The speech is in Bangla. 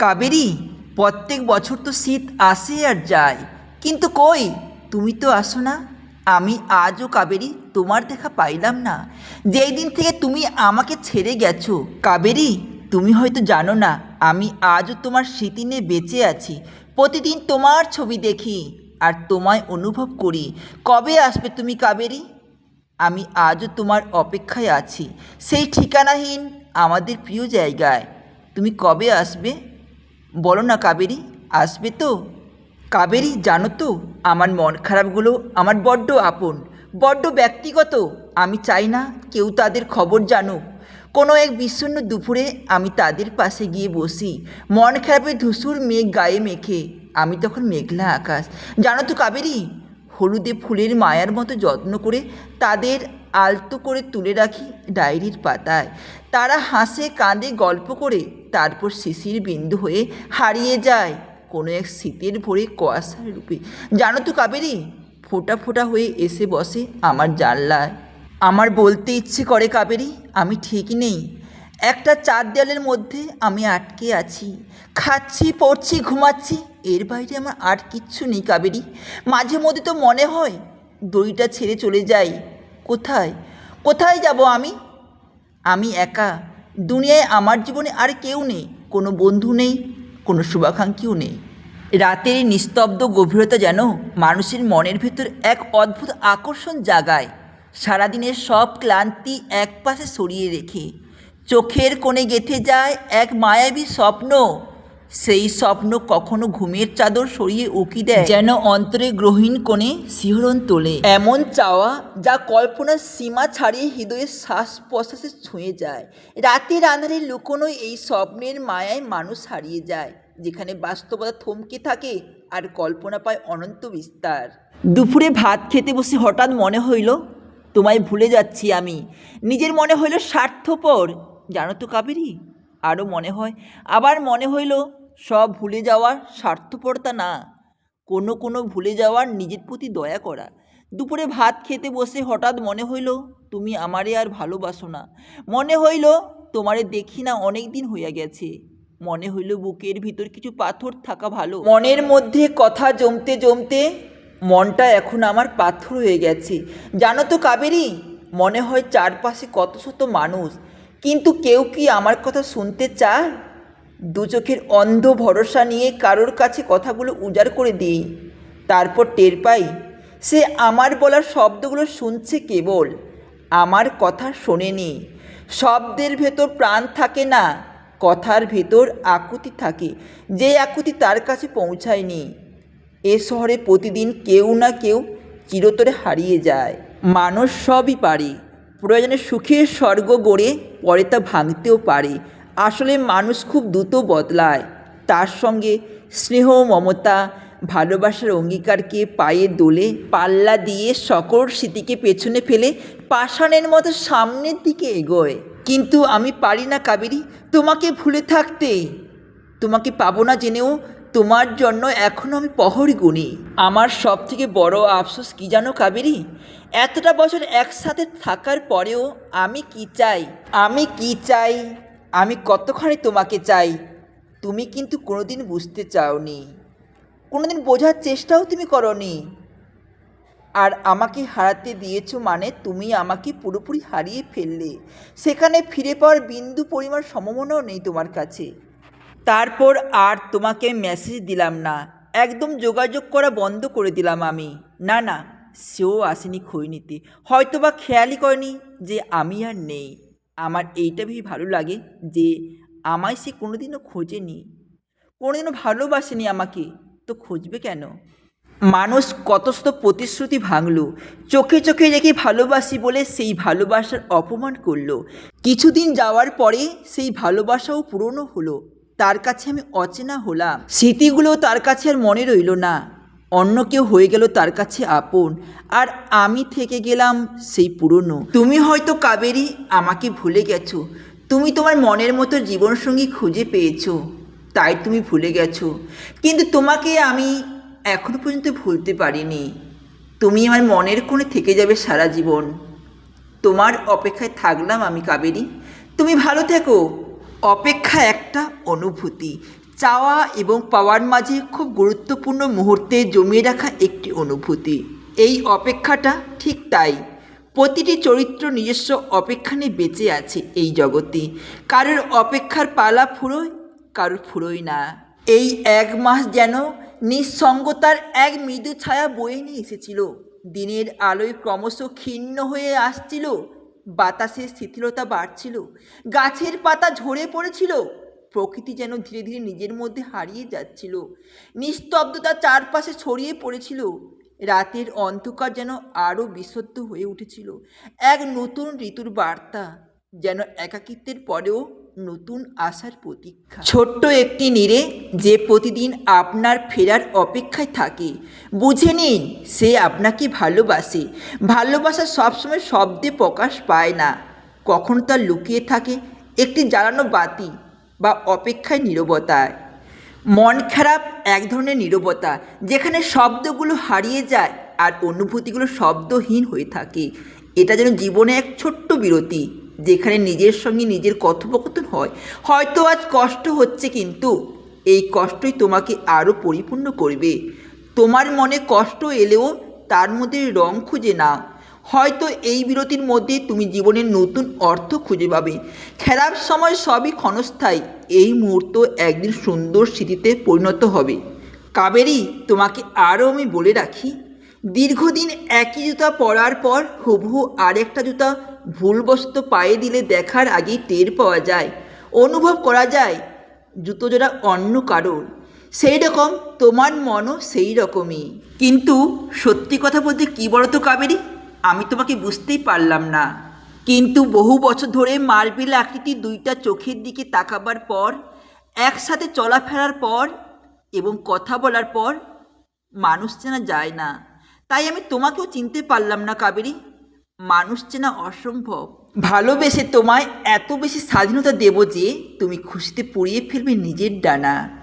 কাবেরী, প্রত্যেক বছর তো শীত আসে আর যায়। কিন্তু কই, তুমি তো আসো না। আমি আজও কাবেরী, তোমার দেখা পাইলাম না। যেই দিন থেকে তুমি আমাকে ছেড়ে গেছো, কাবেরী, তুমি হয়তো জানো না, আমি আজও তোমার স্মৃতি নিয়ে বেঁচে আছি। প্রতিদিন তোমার ছবি দেখি আর তোমায় অনুভব করি। কবে আসবে তুমি কাবেরী? আমি আজও তোমার অপেক্ষায় আছি। সেই ঠিকানাহীন আমাদের প্রিয় জায়গায়। তুমি কবে আসবে? বলো না কাবেরী, আসবে তো। কাবেরী, জানো তো, আমার মন খারাপগুলো আমার বড্ড আপন, বড্ড ব্যক্তিগত, আমি চাই না কেউ তাদের খবর জানুক। কোনো এক বিষণ্ণ দুপুরে আমি তাদের পাশে গিয়ে বসি। মন খারাপের ধূসুর মেঘ গায়ে মেখে, আমি তখন মেঘলা আকাশ। জানো তো কাবেরী, হলুদে ফুলের মায়ার মতো যত্ন করে তাদের আলতো করে তুলে রাখি ডায়েরির পাতায়। তারা হাসে, কাঁদে, গল্প করে। তারপর শিশির বিন্দু হয়ে হারিয়ে যায় কোনো এক শীতের ভোরে কুয়াশার রূপে। জানো তো কাবেরি, ফোটা ফোটা হয়ে এসে বসে আমার জানলায়। আমার বলতে ইচ্ছে করে কাবেরি, আমি ঠিক নেই। একটা চার দেয়ালের মধ্যে আমি আটকে আছি। খাচ্ছি, পড়ছি, ঘুমাচ্ছি, এর বাইরে আমার আর কিচ্ছু নেই কাবেরি। মাঝে মধ্যে তো মনে হয় দড়িটা ছেড়ে চলে যাই। কোথায়? কোথায় যাব আমি? আমি একা। দুনিয়ায় আমার জীবনে আর কেউ নেই। কোনো বন্ধু নেই, কোনো শুভাকাঙ্ক্ষীও নেই। রাতের নিস্তব্ধ গভীরতা যেন মানুষের মনের ভেতর এক অদ্ভুত আকর্ষণ জাগায়। সারাদিনের সব ক্লান্তি একপাশে সরিয়ে রেখে। চোখের কোণে গেঁথে যায় এক মায়াবী স্বপ্ন। সেই স্বপ্ন কখনো ঘুমের চাদর সরিয়ে উকি দেয়। যেন অন্তরে গ্রহীণ কোণে শিহরণ তোলে। এমন চাওয়া যা কল্পনার সীমা ছাড়িয়ে হৃদয়ের শ্বাস প্রশ্বাসে ছুঁয়ে যায়। রাতের আধারে লুকোনো এই স্বপ্নের মায়ায় মানুষ হারিয়ে যায়, যেখানে বাস্তবতা থমকে থাকে আর কল্পনা পায় অনন্ত বিস্তার। দুপুরে ভাত খেতে বসে হঠাৎ মনে হইল, তোমায় ভুলে যাচ্ছি আমি। নিজের মনে হইল স্বার্থপর। জানো তো কাবেরি, আরও মনে হয়। আবার মনে হইল সব ভুলে যাওয়ার স্বার্থপরতা না। কোনো কোনো ভুলে যাওয়ার নিজের প্রতি দয়া করা। দুপুরে ভাত খেতে বসে হঠাৎ মনে হইল, তুমি আমারে আর ভালোবাসো না। মনে হইল, তোমারে দেখি না অনেক দিন হইয়া গেছে। মনে হইল, বুকের ভিতর কিছু পাথর থাকা ভালো। মনের মধ্যে কথা জমতে জমতে মনটা এখন আমার পাথর হয়ে গেছে। জানো তো কাবেরি, মনে হয় চারপাশে কত শত মানুষ। কিন্তু কেউ কি আমার কথা শুনতে চায়? দু চোখের অন্ধ ভরসা নিয়ে কারোর কাছে কথাগুলো উজাড় করে দিই। তারপর টের পাই, সে আমার বলা শব্দগুলো শুনছে কেবল, আমার কথা শোনেনি। শব্দের ভেতর প্রাণ থাকে না, কথার ভেতর আকুতি থাকে, যে আকুতি তার কাছে পৌঁছায়নি। এ শহরে প্রতিদিন কেউ না কেউ চিরতরে হারিয়ে যায়। মানুষ সবই পারে, প্রয়োজনে সুখের স্বর্গ গড়ে পরে তা ভাঙতেও পারে। আসলে মানুষ খুব দ্রুত বদলায়। তার সঙ্গে স্নেহ, মমতা, ভালোবাসার অঙ্গীকারকে পায়ে দোলে, পাল্লা দিয়ে সকল স্মৃতিকে পেছনে ফেলে পাষাণের মতো সামনের দিকে এগোয়। কিন্তু আমি পারি না কাবেরি, তোমাকে ভুলে থাকতে। তোমাকে পাবো না জেনেও তোমার জন্য এখনও আমি পহরি গুনি আমার সব থেকে বড় আফসোস কী জানো কাবেরি? এতটা বছর একসাথে থাকার পরেও আমি কি চাই? আমি কি চাই? আমি কতখানি তোমাকে চাই, তুমি কিন্তু কোনোদিন বুঝতে চাওনি। কোনোদিন বোঝার চেষ্টাও তুমি করনি। আর আমাকে হারাতে দিয়েছ মানে তুমি আমাকে পুরোপুরি হারিয়ে ফেললে। সেখানে ফিরে পাওয়ার বিন্দু পরিমাণ সম্ভাবনাও নেই তোমার কাছে। তারপর আর তোমাকে মেসেজ দিলাম না। একদম যোগাযোগ করা বন্ধ করে দিলাম আমি। না না, সেও আসেনি খই নিতে হয়তো বা খেয়ালই করেনি যে আমি আর নেই। আমার এইটা ভেবে ভালো লাগে যে আমায় সে কোনোদিনও খোঁজেনি, কোনোদিনও ভালোবাসেনি আমাকে, তো খুঁজবে কেন? মানুষ কত শত প্রতিশ্রুতি ভাঙলো, চোখে চোখে রেখে ভালোবাসি বলে সেই ভালোবাসার অপমান করল, কিছুদিন যাওয়ার পরে সেই ভালোবাসাও পুরনো হলো, তার কাছে আমি অচেনা হলাম, স্মৃতিগুলো তার কাছে আর মনে রইল না। অন্য কেউ হয়ে গেল তার কাছে আপন, আর আমি থেকে গেলাম সেই পুরনো। তুমি হয়তো কাবেরী, আমাকে ভুলে গেছো। তুমি তোমার মনের মতো জীবনসঙ্গী খুঁজে পেয়েছ। তাই তুমি ভুলে গেছো। কিন্তু তোমাকে আমি এখনও পর্যন্ত ভুলতে পারিনি। তুমি আমার মনের কোণে থেকে যাবে সারা জীবন। তোমার অপেক্ষায় থাকলাম আমি কাবেরী। তুমি ভালো থেকো। অপেক্ষা একটা অনুভূতি। চাওয়া এবং পাওয়ার মাঝে খুব গুরুত্বপূর্ণ মুহূর্তে জমিয়ে রাখা একটি অনুভূতি। এই অপেক্ষাটা ঠিক তাই। প্রতিটি চরিত্র নিজস্ব অপেক্ষা নিয়ে বেঁচে আছে এই জগতে। কারোর অপেক্ষার পালা ফুরোয়, কারোর ফুরোয় না। এই এক মাস যেন নিঃসঙ্গতার এক মৃদু ছায়া বয়ে নিয়ে এসেছিল। দিনের আলোয় ক্রমশ ক্ষীণ হয়ে আসছিল বাতাসের শিথিলতা বাড়ছিল, গাছের পাতা ঝরে পড়েছিল, প্রকৃতি যেন ধীরে ধীরে নিজের মধ্যে হারিয়ে যাচ্ছিল নিস্তব্ধতা চারপাশে ছড়িয়ে পড়েছিল, রাতের অন্ধকার যেন আরও বিশুদ্ধ হয়ে উঠেছিল, এক নতুন ঋতুর বার্তা, যেন একাকিত্বের পরেও নতুন আশার প্রতীক্ষা। ছোট্ট একটি নীরে যে প্রতিদিন আপনার ফেরার অপেক্ষায় থাকে। বুঝে নিন, সে আপনাকে ভালোবাসে। ভালোবাসা সবসময় শব্দে প্রকাশ পায় না। কখনো তা লুকিয়ে থাকে একটি জ্বালানো বাতি বা অপেক্ষায় নীরবতায় মন খারাপ এক ধরনের নীরবতা, যেখানে শব্দগুলো হারিয়ে যায় আর অনুভূতিগুলো শব্দহীন হয়ে থাকে। এটা যেন জীবনে এক ছোট্ট বিরতি। যেখানে নিজের সঙ্গে নিজের কথোপকথন হয়, হয়তো আজ কষ্ট হচ্ছে কিন্তু এই কষ্টই তোমাকে আরও পরিপূর্ণ করবে। তোমার মনে কষ্ট এলেও তার মধ্যে রং খুঁজে নাও। হয়তো এই বিরতির মধ্যে তুমি জীবনের নতুন অর্থ খুঁজে পাবে। খারাপ সময় সবই ক্ষণস্থায়ী। এই মুহূর্ত একদিন সুন্দর স্মৃতিতে পরিণত হবে। কাবেরি, তোমাকে আরও আমি বলে রাখি, দীর্ঘদিন একই জুতা পরার পর হুবহু আরেকটা জুতা ভুলবশত পায়ে দিলে দেখার আগেই টের পাওয়া যায়। অনুভব করা যায় জুতো জোড়া অন্য কারোর। সেই রকম তোমার মনও সেই রকমই কিন্তু সত্যি কথা বলতে কী বলো তো কাবেরি? আমি তোমাকে বুঝতেই পারলাম না। কিন্তু বহু বছর ধরে মার্বেল আকৃতি দুইটা চোখের দিকে তাকাবার পর, একসাথে চলাফেরার পর এবং কথা বলার পর মানুষ চেনা যায় না। তাই আমি তোমাকেও চিনতে পারলাম না কাবেরি। মানুষ চেনা অসম্ভব। ভালোবেসে তোমায় এত বেশি স্বাধীনতা দেব যে তুমি খুশিতে পড়িয়ে ফেলবে নিজের ডানা।